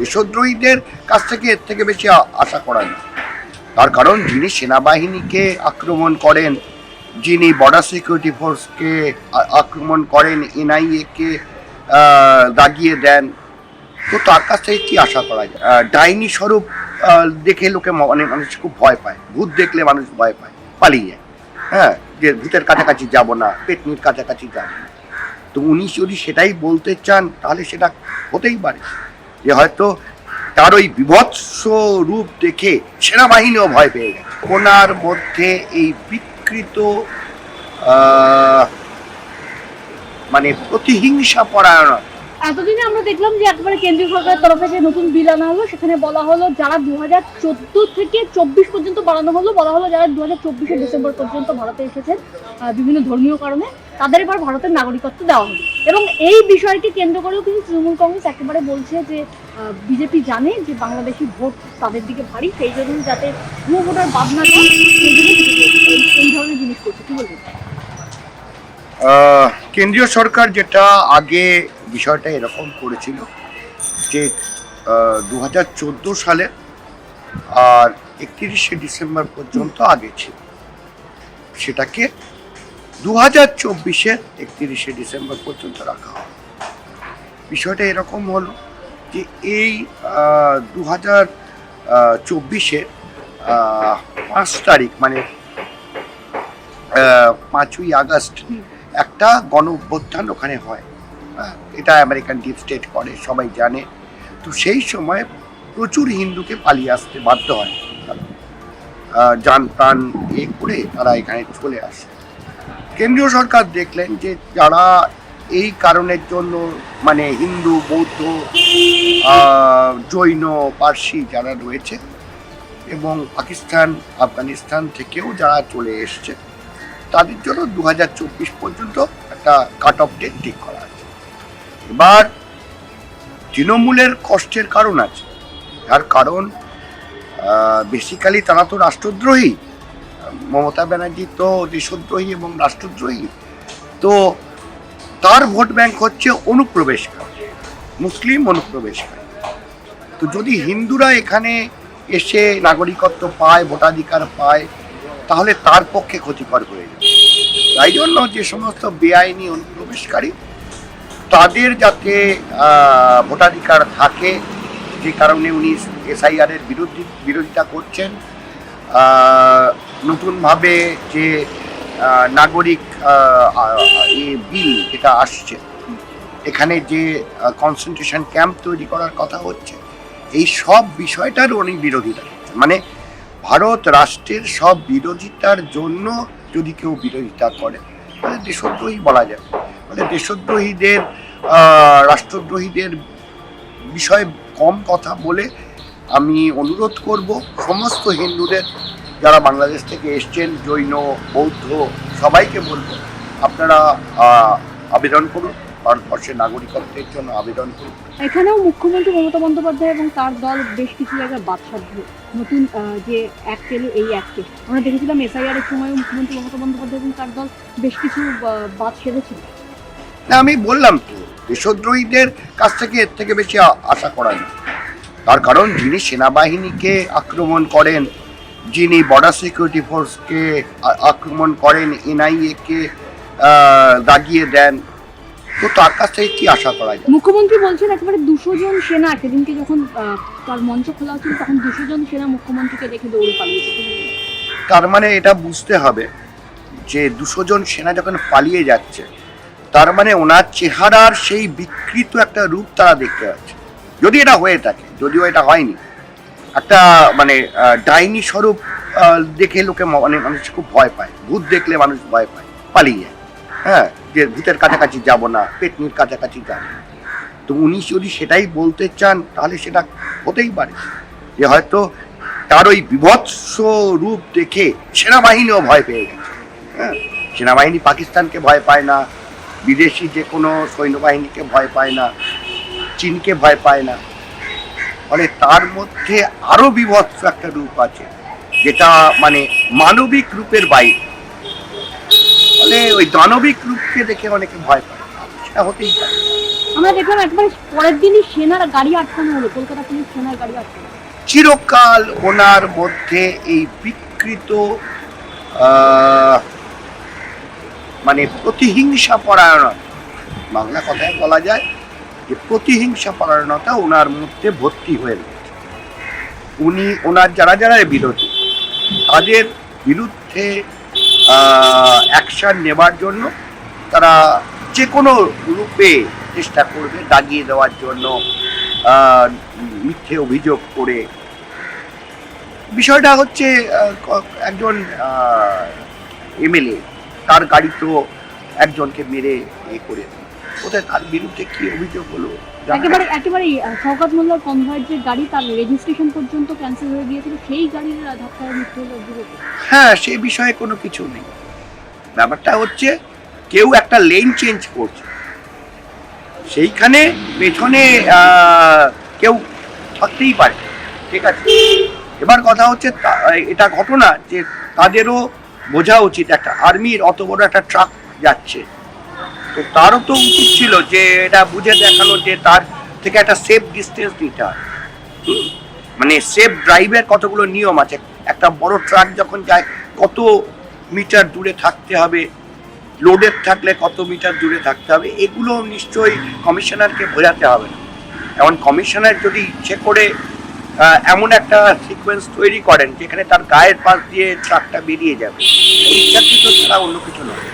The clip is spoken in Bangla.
দেশদ্রোহীদের কাছ থেকে এর থেকে বেশি আশা করা যায়। তার কারণ যিনি সেনাবাহিনীকে আক্রমণ করেন, যিনি বর্ডার সিকিউরিটি ফোর্সকে আক্রমণ করেন এনআইএ কে দাগিয়ে দেন, তো তার কাছ থেকে কি আশা করা যায়? ডাইনি স্বরূপ দেখে লোকে অনেক মানুষ খুব ভয় পায়। ভূত দেখলে মানুষ ভয় পায়, পালিয়ে যায়। হ্যাঁ যে ভূতের কাছাকাছি যাব না, পেটনির কাছাকাছি যাব না। তো উনি যদি সেটাই বলতে চান, তাহলে সেটা হতেই পারে। যে হয়তো তার ওই বিভৎস রূপ দেখে সেনাবাহিনীও ভয় পেয়ে গেছে। কোনার মধ্যে এই বিকৃত মানে প্রতিহিংসা পরায়ণ। এতদিনে আমরা দেখলাম যে একবারে কেন্দ্রীয় সরকারের তরফে যে নতুন বিল আনা হলো। সেখানে বলা হলো যারা দু হাজার চোদ্দ থেকে চব্বিশ পর্যন্ত বাড়ানো হলো, বলা হলো যারা দু হাজার চব্বিশে ডিসেম্বর পর্যন্ত ভারতে এসেছেন বিভিন্ন ধর্মীয় কারণে। তাদের এবার ভারতের নাগরিকত্ব দেওয়া হলো এবং এই বিষয়টি কেন্দ্র করেও কিন্তু তৃণমূল কংগ্রেস একেবারে বলছে যে বিজেপি জানে যে বাংলাদেশি ভোট তাদের দিকে ভারী, সেই জন্য যাতে ভুয়ো ভোটার বাদ এই- ধরনের জিনিস করছে। কি বলবেন? কেন্দ্রীয় সরকার যেটা আগে বিষয়টা এরকম করেছিল যে দু হাজার চোদ্দ সালে আর একত্রিশে ডিসেম্বর পর্যন্ত আগে ছিল। সেটাকে দু হাজার চব্বিশের একত্রিশে ডিসেম্বর পর্যন্ত রাখা হয় বিষয়টা এরকম হলো যে এই দু হাজার চব্বিশের পাঁচ তারিখ মানে পাঁচই আগস্ট একটা গণ অভ্যুত্থান ওখানে হয়। হ্যাঁ, এটা আমেরিকান ডিপ স্টেট করে সবাই জানে। তো সেই সময় প্রচুর হিন্দুকে পালিয়ে আসতে বাধ্য হয়। যান প্রাণ এ করে তারা এখানে চলে আসে। কেন্দ্রীয় সরকার দেখলেন যে যারা এই কারণের জন্য মানে হিন্দু, বৌদ্ধ জৈন, পার্সি যারা রয়েছে এবং পাকিস্তান, আফগানিস্তান থেকেও যারা চলে এসছে, তাদের জন্য দু হাজার চব্বিশ পর্যন্ত একটা কাট অফ ডেট ঠিক করা আছে। এবার তৃণমূলের কষ্টের কারণ আছে। তার কারণ বেসিক্যালি তারা তো রাষ্ট্রদ্রোহী। মমতা ব্যানার্জি তো দেশদ্রোহী এবং রাষ্ট্রদ্রোহী। তো তার ভোট ব্যাংক হচ্ছে অনুপ্রবেশকারী, মুসলিম অনুপ্রবেশকারী। তো যদি হিন্দুরা এখানে এসে নাগরিকত্ব পায়, ভোটাধিকার পায়, তাহলে তার পক্ষে ক্ষতিকর হয়ে যাবে। তাই জন্য যে সমস্ত বেআইনি অনুপ্রবেশকারী, তাদের যাতে ভোটাধিকার থাকে, যে কারণে উনি এসআইআর এর বিরোধী বিরোধিতা করছেন নতুনভাবে যে নাগরিক বিল যেটা আসছে, এখানে যে কনসেন্ট্রেশন ক্যাম্প তৈরি করার কথা হচ্ছে, এই সব বিষয়টার অনেক বিরোধিতা মানে ভারত রাষ্ট্রের সব বিরোধিতার জন্য যদি কেউ বিরোধিতা করে, তাহলে দেশদ্রোহী বলা যায়। মানে দেশদ্রোহীদের রাষ্ট্রদ্রোহীদের বিষয়ে কম কথা বলে আমি অনুরোধ করব সমস্ত হিন্দুদের যারা বাংলাদেশ থেকে এসছেন জৈন বৌদ্ধ সবাইকে বলব আপনারা আবেদন করুন ভারতবর্ষের নাগরিকত্বের জন্য আবেদন করুন। এখানেও মুখ্যমন্ত্রী মমতা বন্দ্যোপাধ্যায় এবং তার দল বেশ কিছু জায়গায় বাদ সাধল নতুন যে অ্যাক্ট এলো এই অ্যাক্টে আমরা দেখেছিলাম এসআইআর এর সময় মুখ্যমন্ত্রী মমতা বন্দ্যোপাধ্যায় এবং তার দল বেশ কিছু বাদ সেরেছিল। না আমি বললাম তো দেশদ্রোহীদের কাছ থেকে এর থেকে বেশি আশা করা যায় তার কারণ যিনি সেনাবাহিনীকে আক্রমণ করেন যিনি বর্ডার সিকিউরিটি ফোর্সকে আক্রমণ করেন এনআইএ কে দাগিয়ে দেন তো তার কাছ থেকে কি আশা করা যায়? মুখ্যমন্ত্রী বলছেন একেবারে দুশো জন সেনা সেদিনকে যখন তার মঞ্চ খোলা হচ্ছিল তখন দুশো জন সেনা মুখ্যমন্ত্রীকে দেখে দৌড়ে পালিয়েছে। তার মানে এটা বুঝতে হবে যে দুশো জন সেনা যখন পালিয়ে যাচ্ছে তার মানে ওনার চেহারার সেই বিকৃত একটা রূপ তারা দেখতে পাচ্ছে। যদি এটা হয়ে থাকে যদিও এটা হয়নি। একটা মানে ডাইনি স্বরূপ দেখে লোকে ম- অনেক মানুষ খুব ভয় পায়। ভূত দেখলে মানুষ ভয় পায়, পালিয়ে যায়। হ্যাঁ যে ভূতের কাছাকাছি যাব না পেটনির কাছাকাছি যাব তো উনি যদি সেটাই বলতে চান, তাহলে সেটা হতেই পারে। যে হয়তো তার ওই বিভৎস রূপ দেখে সেনাবাহিনীও ভয় পেয়ে গেছে। হ্যাঁ সেনাবাহিনী পাকিস্তানকে ভয় পায় না, বিদেশি যে কোনো সৈন্যবাহিনীকে ভয় পায় না, চীনকে ভয় পায় না। ফলে তার মধ্যে আরও বিভৎস একটা রূপ আছে যেটা মানে মানবিক রূপের বাইরে। ফলে ওই দানবিক রূপকে দেখে অনেকে ভয় পায়। সেটা হতেই পারে। আমরা দেখলাম একবার পরের দিনই সেনার গাড়ি আটকানো হলো কলকাতা পুলিশ সেনার গাড়ি আটকানো চিরকাল ওনার মধ্যে এই বিকৃত মানে প্রতিহিংসা পরায়ণতা বাংলা কথায় বলা যায় যে প্রতিহিংসা পরায়ণতা ওনার মধ্যে ভর্তি হয়ে রয়েছে উনি ওনার যারা যারা বিরোধী, তাদের বিরুদ্ধে অ্যাকশন নেবার জন্য তারা যে কোনো রূপে চেষ্টা করবে দাগিয়ে দেওয়ার জন্য মিথ্যে অভিযোগ করে বিষয়টা হচ্ছে একজন এমএলএ, তার গাড়ি তো একজনকে মেরে এ করে। কোথায় তার বিরুদ্ধে কি অভিযোগ হলো? একেবারে একেবারে শওকাত মোল্লার কনভয়ের যে গাড়ি তার রেজিস্ট্রেশন পর্যন্ত ক্যান্সেল হয়ে গিয়েছিল সেই গাড়ির ধাক্কায় মৃত্যু হলো হ্যাঁ সে বিষয়ে কোনো কিছু নেই। ব্যাপারটা হচ্ছে কেউ একটা লেন চেঞ্জ করছে। সেইখানে পেছনে কেউ থাকতেই পারে। ঠিক আছে? এবার কথা হচ্ছে এটা ঘটনা যে তাদেরও বোঝা উচিত একটা আর্মির অত বড় একটা ট্রাক যাচ্ছে। তো তারও তো উচিত ছিল যে এটা বুঝে দেখানো যে তার থেকে একটা সেফ ডিস্টেন্স নিতে হয়। মানে সেফ ড্রাইভের কতগুলো নিয়ম আছে? একটা বড় ট্রাক যখন যায়, কত মিটার দূরে থাকতে হবে? লোডের থাকলে কত মিটার দূরে থাকতে হবে? এগুলো নিশ্চয়ই কমিশনারকে বোঝাতে হবে না। এমন কমিশনার যদি ইচ্ছে করে এমন একটা সিকোয়েন্স তৈরি করেন, যেখানে তার গায়ের পাশ দিয়ে ট্রাকটা বেরিয়ে যাবে ইচ্ছাকৃত ছাড়া অন্য কিছু নয়।